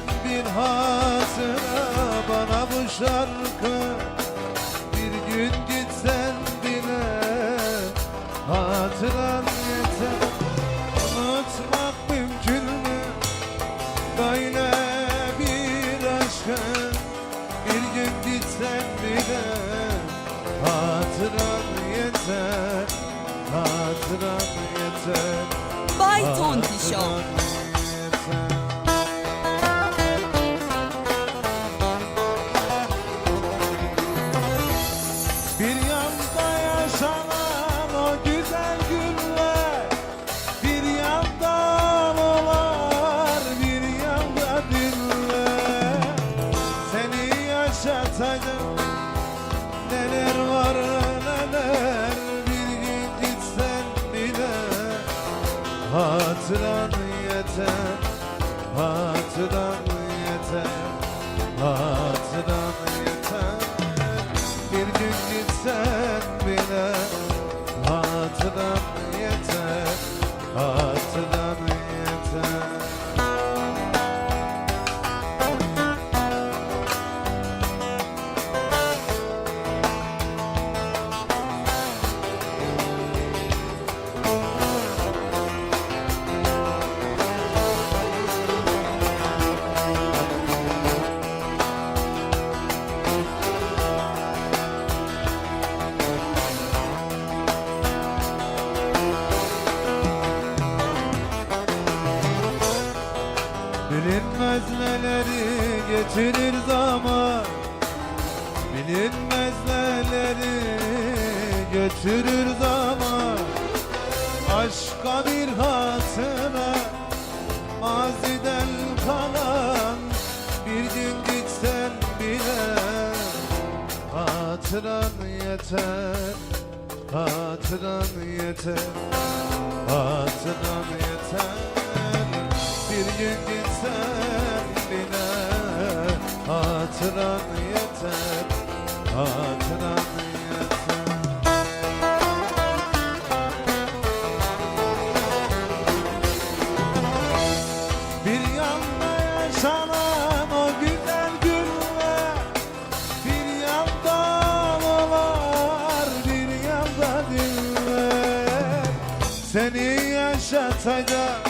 Senden bir hatıra bana bu şarkı. Bir gün gitsen bile hatıran yeter. Unutmak mümkün mü? Böyle bir aşkı. Bir gün gitsen bile hatıran yeter. Hatıran yeter. Bay Tonti Show. Yeter. Hatıran yeter. Hatıran yeter. Bir gün gitsen bile getirir zaman Bilinmez götürür zaman. Aşka bir hatıra Maziden kalan Bir gün gitsen bile Hatıran yeter Hatıran yeter Hatıran yeter. Bir gün gitsen bile Hatıran yeter Hatıran yeter. Bir yanda yaşanan o güzel günler Bir yanda ağlar bir yanda dinler. Seni yaşatacak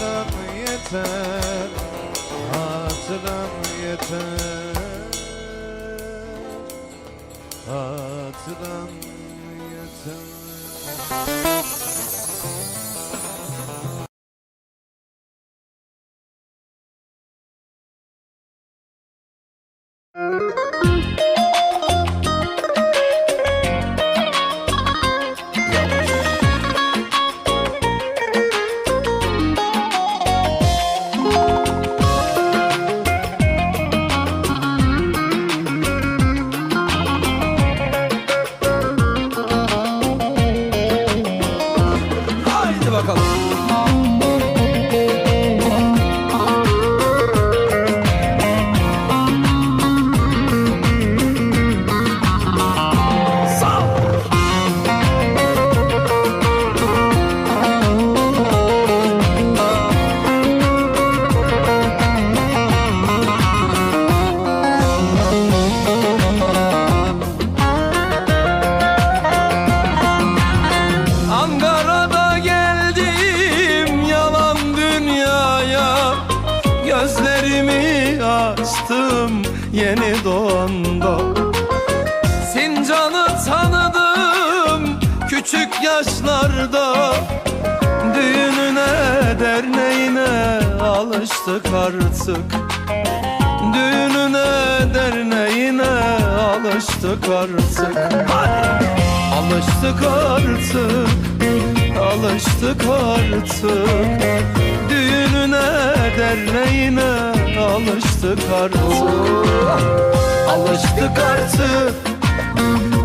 hatıran yeter? Hatıran yeter? Hatıran yeter Haydi bakalım. Yeni doğanda Sincan'ı tanıdım küçük yaşlarda. Düğününe derneğine alıştık artık. Düğününe derneğine alıştık artık! Alıştık artık Alıştık artık Düğününe derneğine Alıştık artık. Alıştık artık.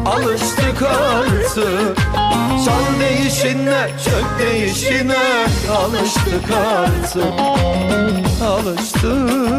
Alıştık artık. Çal değişine, çök değişine Alıştık artık. Alıştık